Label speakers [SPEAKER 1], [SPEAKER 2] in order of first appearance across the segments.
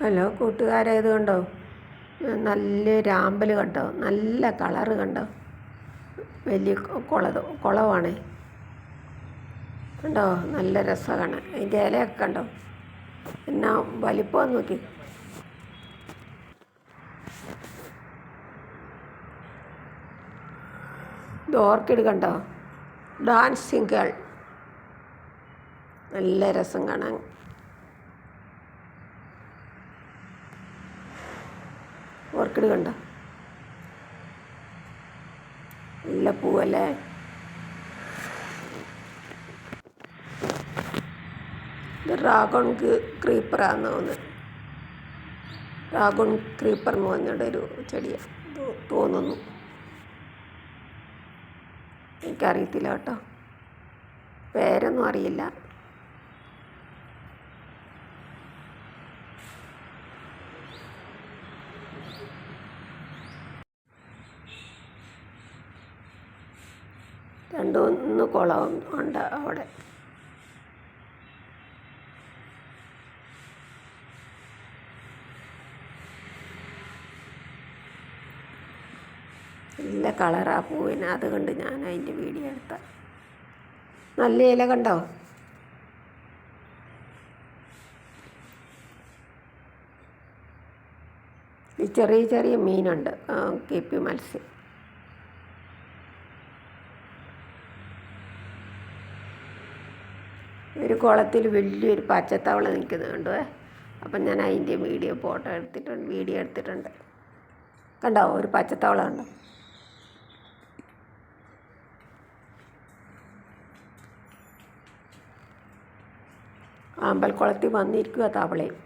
[SPEAKER 1] Hello കൂട്ടുകാരെ ഇത് കണ്ടോ നല്ല രാമ്പൽ കണ്ടോ? നല്ല കളറ് കണ്ടോ? വലിയ കുളത് കുളമാണേ കണ്ടോ? നല്ല രസമാണ്. അതിന്റെ ഇലയൊക്കെ കണ്ടോ? എന്നാ വലിപ്പം നോക്കി. ഓർക്കിഡ് കണ്ടോ? Dancing girl. നല്ല രസം കാണാൻ. ഓർക്കിഡ് കണ്ടോ? നല്ല പൂവല്ലേ? ഡ്രാഗൺ ക്രീപ്പറാന്ന് തോന്നുന്നത് ഡ്രാഗൺ ക്രീപ്പർ എന്ന് പറഞ്ഞിട്ട് ഒരു ചെടിയാണ് തോന്നുന്നു. എനിക്കറിയത്തില്ല കേട്ടോ. പേരൊന്നും അറിയില്ല. രണ്ടൊന്ന് കുളം ഉണ്ട് അവിടെ. നല്ല കളറാ പൂവിന്. അത് കണ്ട് ഞാൻ അതിന്റെ വീഡിയോ എടുത്ത നല്ല ഇല കണ്ടോ? ചെറിയ ചെറിയ മീനുണ്ട്. കെപ്പി മത്സ്യം. ഒരു കുളത്തിൽ വലിയൊരു പച്ചത്തവള നിൽക്കുന്നുണ്ട് അപ്പം ഞാൻ അതിന്റെ വീഡിയോ ഫോട്ടോ എടുത്തിട്ടുണ്ട് വീഡിയോ എടുത്തിട്ടുണ്ട്. കണ്ടോ ഒരു പച്ചത്തവള കണ്ടോ. അമ്പൽക്കുളത്തിൽ വന്നിരിക്കുക തവളയും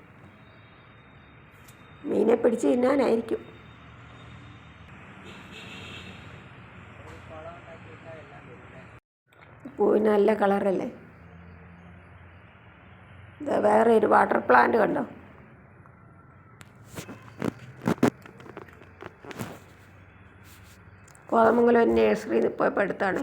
[SPEAKER 1] മീനെ പിടിച്ച് തിന്നാനായിരിക്കും. പൂവിന് നല്ല കളറല്ലേ? വേറെ ഒരു വാട്ടർ പ്ലാന്റ് കണ്ടോ? കോതമംഗലം നേഴ്സറിയിൽ പോയപ്പോൾ എടുത്താണ്